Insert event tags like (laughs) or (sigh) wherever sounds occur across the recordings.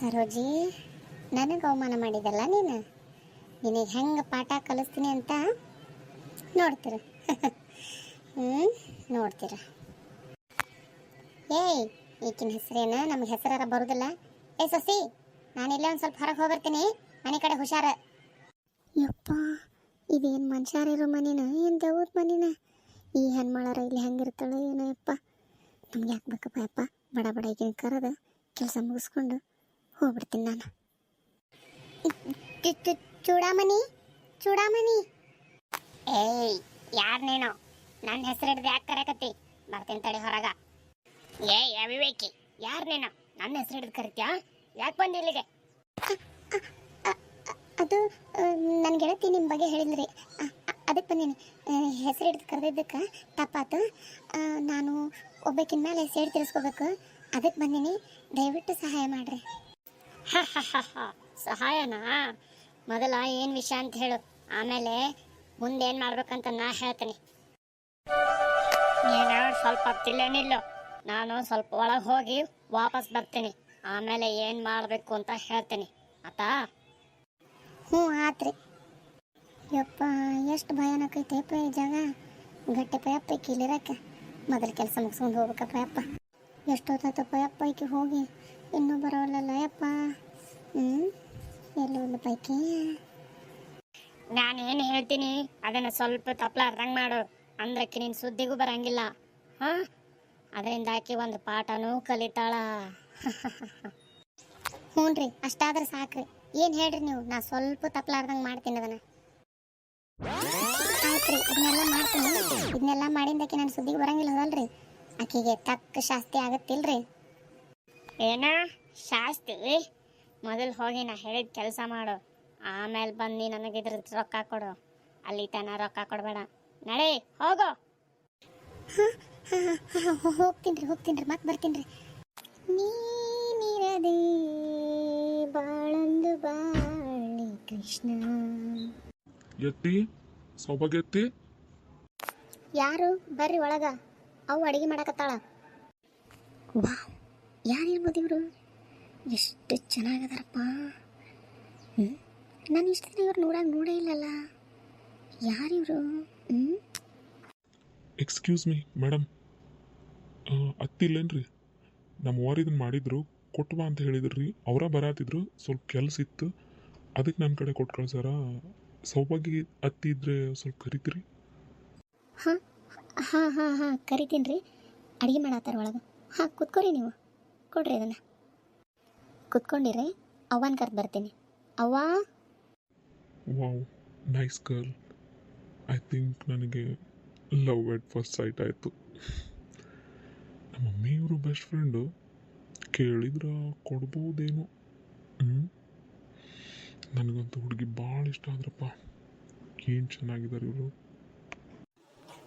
ಸರೋಜಿ, ನನಗೆ ಅವಮಾನ ಮಾಡಿದಲ್ಲ ನೀನು? ನಿನಗೆ ಹೆಂಗೆ ಪಾಠ ಕಲಿಸ್ತೀನಿ ಅಂತ ನೋಡ್ತೀರ. (laughs) ಹ್ಞೂ ನೋಡ್ತೀರ. ಏಯ್, ಈಕಿನ ಹೆಸರೇನ? ನಮ್ಗೆ ಹೆಸರಾರ ಬರೋದಿಲ್ಲ. ಏ ಸಸಿ, ನಾನಿಲ್ಲೇ ಒಂದು ಸ್ವಲ್ಪ ಹೊರಗೆ ಹೋಗಿರ್ತೀನಿ ಮನೆ ಕಡೆ ಹುಷಾರ. ಯಪ್ಪ, ಇದೇನು ಮನುಷ್ಯರಿರೋ ಮನೇನ? ಏನು ದೇವ್ರ ಮನೇನ? ಈ ಹೆಣ್ಮಾಳಾರ ಇಲ್ಲಿ ಹೆಂಗಿರ್ತಾಳೆ ಏನೋ ಯಪ್ಪ. ನಮ್ಗೆ ಯಾಕೆ ಬೇಕಪ್ಪ ಯಪ್ಪ? ಬಡ ಬಡ ಈಗಿನ ಕರೆದು ಕೆಲಸ ಮುಗಿಸ್ಕೊಂಡು ಹೋಗ್ಬಿಡ್ತೀನಿ ನಾನು. ಚೂಡಾಮಣಿ ಚೂಡಾಮಣಿ. ಏಯ್, ಯಾರು ನೀನು? ನನ್ನ ಹೆಸರು ಹಿಡ್ದು ಯಾಕೆ ಕರೆಕತ್ತಿ? ಬರ್ತೀನಿ ತಡಿ ಹೊರಗ. ಏಯ್ ಅವಿವೇಕಿ, ಯಾರು ನೀನು? ನನ್ನ ಹೆಸರು ಹಿಡ್ದು ಕರಿತ್ಯಾ? ಯಾಕೆ ಬಂದಿ ಇಲ್ಲಿಗೆ? ಅದು ನನ್ನ ಗೆಳತಿ ನಿಮ್ಮ ಬಗ್ಗೆ ಹೇಳಿದ್ರಿ. ಅದಕ್ಕೆ ಬಂದೀನಿ. ಹೆಸರು ಹಿಡ್ದು ಕರೆದಿದ್ದಕ್ಕೆ ತಪ್ಪಾತು. ನಾನು ಒಬ್ಬಕ್ಕಿನ ಮೇಲೆ ಸೇಡ್ ತಿಳಿಸ್ಕೋಬೇಕು ಅದಕ್ಕೆ ಬಂದೀನಿ. ದಯವಿಟ್ಟು ಸಹಾಯ ಮಾಡ್ರಿ. (laughs) ಸಹಾಯನಾ? ಮೊದಲ ಏನು ವಿಷಯ ಅಂತ ಹೇಳು. ಆಮೇಲೆ ಮುಂದೆ ಏನು ಮಾಡ್ಬೇಕಂತ ನಾ ಹೇಳ್ತೀನಿ. ನೀನು ಸ್ವಲ್ಪ ತಿಳಿಯನಿಲ್ಲ. ನಿಲ್ಲು ನಾನು ಸ್ವಲ್ಪ ಒಳಗೆ ಹೋಗಿ ವಾಪಸ್ ಬರ್ತೀನಿ. ಆಮೇಲೆ ಏನು ಮಾಡಬೇಕು ಅಂತ ಹೇಳ್ತೀನಿ. ಆತಾ? ಹ್ಞೂ, ಆತ್ರಿ. ಯಪ್ಪ, ಎಷ್ಟು ಭಯಾನಕ ಐತೆ ಈ ಜಾಗ. ಗಟ್ಟಿ ಪಯಪ್ಪ ಈಕಿ ಇಲ್ಲಿರಕ್ಕೆ. ಮೊದಲ ಕೆಲಸ ಮುಗಿಸ್ಕೊಂಡು ಹೋಗ್ಬೇಕಪ್ಪ ಯಪ್ಪ ಎಷ್ಟೊತ್ತಾಯ್ತಪ್ಪ ಯಪ್ಪ ಈಕಿ ಹೋಗಿ. ಇನ್ನೂ ಬರೋಲ್ಲಲ್ಲ ಯಪ್ಪ ಹ್ಞೂ ಎಲ್ಲೋ ಒಂದು ಪೈಕಿ? ನಾನೇನು ಹೇಳ್ತೀನಿ? ಅದನ್ನು ಸ್ವಲ್ಪ ತಪ್ಪಲಾರ್ದಂಗೆ ಮಾಡು. ಅಂದ್ರಕ್ಕೆ ನೀನು ಸುದ್ದಿಗೂ ಬರಂಗಿಲ್ಲ. ಹಾಂ? ಅದರಿಂದ ಆಕಿ ಒಂದು ಪಾಠನೂ ಕಲಿತಾಳ. (laughs) ಹ್ಞೂ ರೀ ಅಷ್ಟಾದ್ರೆ ಸಾಕ್ರಿ. ಏನು ಹೇಳ್ರಿ ನೀವು? ನಾ ಸ್ವಲ್ಪ ತಪ್ಪಲಾರ್ದಂಗೆ ಮಾಡ್ತೀನಿ ಅದನ್ನ. ಆಯ್ತು ರೀ ಇದನ್ನೆಲ್ಲ ಮಾಡ್ತೀನಿ. ಇದನ್ನೆಲ್ಲ ಮಾಡಿದ್ದಕ್ಕೆ ನಾನು ಸುದ್ದಿಗೆ ಬರಂಗಿಲ್ಲ ಹೌದಲ್ರಿ ಆಕೆಗೆ ತಕ್ಕ ಶಾಸ್ತಿ ಆಗತ್ತಿಲ್ರಿ. ಏನ? ಶಾಸ್ತಿ? ಮೊದಲು ಹೋಗಿ ನಾ ಹೇಳಿದ ಕೆಲಸ ಮಾಡು. ಆಮೇಲೆ ಬಂದು ನನಗೆ ಇದ್ರ ರೊಕ್ಕ ಕೊಡು. ಅಲ್ಲಿ ತನ ರೊಕ್ಕ ಕೊಡಬೇಡ. ನಡೆ ಹೋಗು. ಹೋಗ್ತೀನಿ ರೀ ಹೋಗ್ತೀನಿ ರೀ ಮತ್ತೆ ಬರ್ತೀನಿ ರೀ ನೀನಿರದೆ ಬಾಳಂದು ಬಾಳಿ ಕೃಷ್ಣ. ಎತ್ತಿ ಯಾರು? ಬರ್ರಿ ಒಳಗ. ಅವು ಅಡಿಗೆ ಮಾಡಕತ್ತಾಳ. ಯಾರು ಇರ್ಬೋದು ಇವರು? ಎಷ್ಟು ಚೆನ್ನಾಗದಾರಪ್ಪ. ಹ್ಞೂ ನಾನು ಇಷ್ಟು ದಿನ ಇವ್ರು ನೋಡಾಗ ನೋಡೇ ಇಲ್ಲಲ್ಲ. ಯಾರಿವರು ಹ್ಞೂ ಎಕ್ಸ್ಕ್ಯೂಸ್ ಮೀ ಮೇಡಮ್ ಅತ್ತಿಲ್ಲೇನ್ರಿ ನಮ್ಮ ಓರ್ ಇದನ್ನು ಮಾಡಿದ್ರು ಕೊಟ್ಟು ಅಂತ ಹೇಳಿದ್ರು. ರೀ ಅವರ ಬರಾತಿದ್ರು ಸ್ವಲ್ಪ ಕೆಲಸ ಇತ್ತು. ಅದಕ್ಕೆ ನನ್ನ ಕಡೆ ಕೊಟ್ಟು ಕಳ್ಸಾರ ಸೌಭಾಗ್ಯ ಅತ್ತಿ ಇದ್ರೆ ಸ್ವಲ್ಪ ಕರಿತೀರಿ? ಹಾಂ ಹಾಂ ಹಾಂ ಹಾಂ ಕರಿತೀನಿ ರೀ ಅಡುಗೆ ಮಾಡತ್ತಾರ ಒಳಗೆ. ಹಾಂ ಕೂತ್ಕೊರಿ ನೀವು. ಕೊಡ್ರಿ ಅದನ್ನು. ಕುತ್ಕೊಂಡಿರಿ. ಅವ್ವನ ಕರ್ದು ಬರ್ತೀನಿ. ಅವ್ವ? Wow nice girl I think ನನಗೆ ಲವ್ ಎಟ್ ಫಸ್ಟ್ ಸೈಟ್ ಆಯಿತು. ನಮ್ಮ ಮಮ್ಮಿ ಇವರು ಬೆಸ್ಟ್ ಫ್ರೆಂಡು ಕೇಳಿದ್ರೆ ಕೊಡ್ಬೋದೇನೋ. ಹ್ಞೂ ನನಗಂತೂ ಹುಡುಗಿ ಭಾಳ ಇಷ್ಟ ಆದ್ರಪ್ಪ. ಏನು ಚೆನ್ನಾಗಿದ್ದಾರೆ ಇವರು?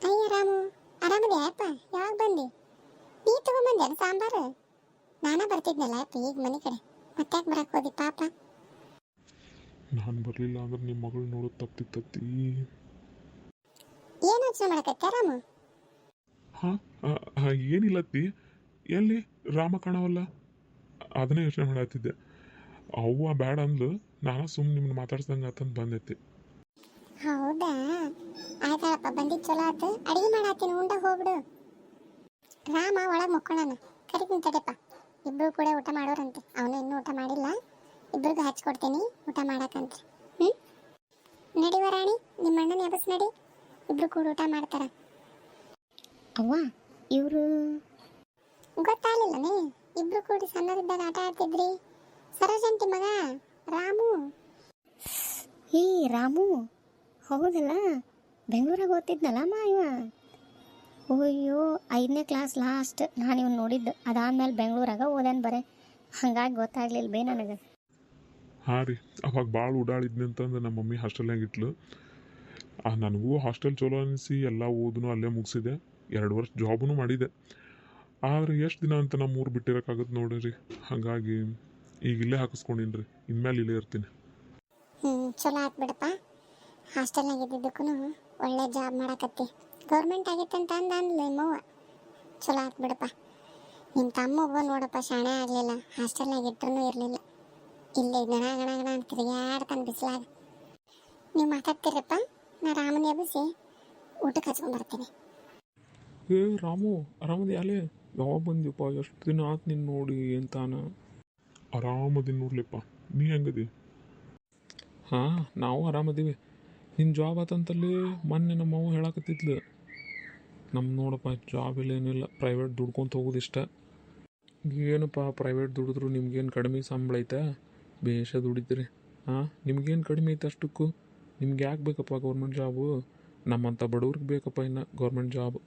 ಅಯ್ಯ ರಾಮು ಆರಾಮದೆ ಅಪ್ಪ? ಯಾವಾಗ ಬಂದೆ? ನೀ ತಗೊಂಬಂದೆ ಸಾಂಬಾರು? ನಾನೇ ಬರ್ತಿದ್ನಲ್ಲ ಅಪ್ಪ ಈಗ ಮನೆ ಕಡೆ. ಮತ್ತ್ಯಾಕೆ ಬರಕ್ಕೆ ಹೋದಿ ಪಾಪ. ನಾನು ಬರಲಿಲ್ಲ ಅಂದ್ರೆ ನಿಮ್ಮ ಮಗಳು ನೋಡೋದು ತಪ್ತಿ ಏನು ಯೋಚನೆ ಮಾಡಕತ್ತೆ ಹಾ ಹಾಂ ಏನಿಲ್ಲತ್ತಿ ಎಲ್ಲಿ? ರಾಮ ಕಾಣವಲ್ಲ? ಅದನ್ನೇ ಯೋಚನೆ ಮಾಡತ್ತಿದ್ದೆ ಅವ್ವ ಬ್ಯಾಡ ಅಂದ್ಲು. ನಾನು ಸುಮ್ಮನೆ ನಿಮ್ಮನ್ನ ಮಾತಾಡ್ಸ್ದಂಗೆ ಅಂತ ಬಂದೈತಿ. ಹೌದಾ? ಆಯ್ತಾಳಪ್ಪ ಬಂದಿದ್ದು ಚಲೋ ಆತು. ಅಡಿಗೆ ಮಾಡತ್ತೀನಿ ಉಂಡ ಹೋಗ್ಬಿಡು. ರಾಮ ಒಳಗೆ ಮುಕ್ಕೊಳ್ಳೋಣ ಕರಿತೀನಿ ತಡೆಪ್ಪ ಇಬ್ರು ಕೂಡ ಊಟ ಮಾಡೋರಂತೆ. ಅವನು ಇನ್ನೂ ಊಟ ಮಾಡಿಲ್ಲ. ಇಬ್ಬರಿಗೂ ಹಚ್ಕೊಡ್ತೀನಿ ಊಟ ಮಾಡಕ್ಕಂತ. ಹ್ಞೂ ನಡಿವ ರಾಣಿ ನಿಮ್ಮ ಅಣ್ಣನ ಎಬಸ್ ನಡಿ. ಇಬ್ರು ಕೂಡ ಊಟ ಮಾಡ್ತಾರ. ಅವ್ವ ಇವರು? ಗೊತ್ತಾಗಲಿಲ್ಲನೇ. ಇಬ್ರು ಕೂಡಿ ಸಣ್ಣದಿದ್ದಾಗ ಆಟ ಆಡ್ತಿದ್ರಿ. ಸರೋಜಂತಿ ಮಗ ರಾಮು. ಏ ರಾಮು. ಹೌದಲ್ಲ? ಬೆಂಗಳೂರಾಗ ಓದ್ತಿದ್ನಲ್ಲ ಅಮ್ಮ ಇವ? ಅಯ್ಯೋ ಐದನೇ ಕ್ಲಾಸ್ ಲಾಸ್ಟ್ ನಾನು ಇವ್ನು ನೋಡಿದ್ದು. ಅದಾದ್ಮೇಲೆ ಬೆಂಗಳೂರಾಗ ಓದ್ಯಾನ ಬರೇ. ಹಂಗಾಗಿ ಗೊತ್ತಾಗ್ಲಿಲ್ಲ ಬೇ ನನಗೆ. ಹಾಂ ರೀ. ಅವಾಗ ಭಾಳ ಓಡಾಡಿದ್ನಿ ಅಂತಂದ್ರೆ ನಮ್ಮ ಮಮ್ಮಿ ಹಾಸ್ಟೆಲ್ನಾಗ ಇಟ್ಲು. ಆ, ನನಗೂ ಹಾಸ್ಟೆಲ್ ಚಲೋ ಅನಿಸಿ ಎಲ್ಲ ಓದನು ಅಲ್ಲೇ ಮುಗಿಸಿದೆ. ಎರಡು ವರ್ಷ ಜಾಬೂ ಮಾಡಿದೆ. ಆದರೆ ಎಷ್ಟು ದಿನ ಅಂತ ನಮ್ಮ ಊರು ಬಿಟ್ಟಿರೋಕ್ಕಾಗತ್ತೆ ನೋಡಿರಿ. ಹಾಗಾಗಿ ಈಗ ಇಲ್ಲೇ ಹಾಕಿಸ್ಕೊಂಡಿನಿ ರೀ. ಇನ್ಮೇಲೆ ಇಲ್ಲೇ ಇರ್ತೀನಿ. ಹ್ಞೂ ಚಲೋ ಆಯ್ತು ಬಿಡಪ್ಪ. ಹಾಸ್ಟೆಲ್ನಾಗ ಇದ್ದಿದ್ದಕ್ಕೂ ಒಳ್ಳೆ ಜಾಬ್ ಮಾಡಕತ್ತಿ. ಗೌರ್ಮೆಂಟ್ ಆಗಿತ್ತಂತ ಅಂದ ಅಂದ್ಲು ಮೂವ ಚಲೋ ಆತ್ ಬಿಡಪ್ಪ. ನಿಮ್ಮ ತಮ್ಮ ಒಬ್ಬ ನೋಡಪ್ಪ, ಶಾಣೆ ಆಗಲಿಲ್ಲ. ಹಾಸ್ಟೆಲ್ನಾಗ ಇಟ್ರೂ ಇರಲಿಲ್ಲ. ಇಲ್ಲೇ ಗಣ ಗಣ ಗಣ ಅಂತ ತಿರುಗಾಡ್ತಾನೆ ಬಿಸಿಲಾಗ. ನೀವು ಮಾತಾಡ್ತೀರಪ್ಪ ನಾ ರಾಮನ ಎಬ್ಬಿಸಿ ಊಟಕ್ಕೆ ಹಚ್ಕೊಂಡು ಬರ್ತೀನಿ. ಏ ರಾಮು, ಆರಾಮದಿ ಅಲ್ಲೇ? ಯಾವಾಗ ಬಂದಿಪ್ಪ ಎಷ್ಟು ದಿನ ಆತು ನಿನ್ನ ನೋಡಿ ಅಂತಾನ. ಆರಾಮದಿ ನೋಡ್ಲಿಪ್ಪ. ನೀ ಹೆಂಗದಿ? ಹಾಂ, ನಾವು ಆರಾಮದೀವಿ. ನಿನ್ನ ಜಾಬ್ ಆತಂತಲ್ಲಿ ಮೊನ್ನೆ ನಮ್ಮ ಅವ್ವ ಹೇಳಕತ್ತಿದ್ಲು. ನಮ್ಮ ನೋಡಪ್ಪ ಜಾಬ್ ಇಲ್ಲ, ಏನಿಲ್ಲ. ಪ್ರೈವೇಟ್ ದುಡ್ಕೊಂತ ಹೋಗೋದು ಇಷ್ಟ. ಏನಪ್ಪ ಪ್ರೈವೇಟ್ ದುಡಿದ್ರು ನಿಮ್ಗೇನು ಕಡಿಮೆ ಸಂಬಳ ಐತೆ? ಬೇಷ ದುಡಿತೀರಿ ಹಾಂ ನಿಮ್ಗೇನು ಕಡಿಮೆ ಐತೆ ಅಷ್ಟಕ್ಕೂ? ನಿಮ್ಗೆ ಯಾಕೆ ಬೇಕಪ್ಪ ಗೌರ್ಮೆಂಟ್ ಜಾಬು ನಮ್ಮಂಥ ಬಡವ್ರಿಗೆ ಬೇಕಪ್ಪ ಇನ್ನು ಗೌರ್ಮೆಂಟ್ ಜಾಬ್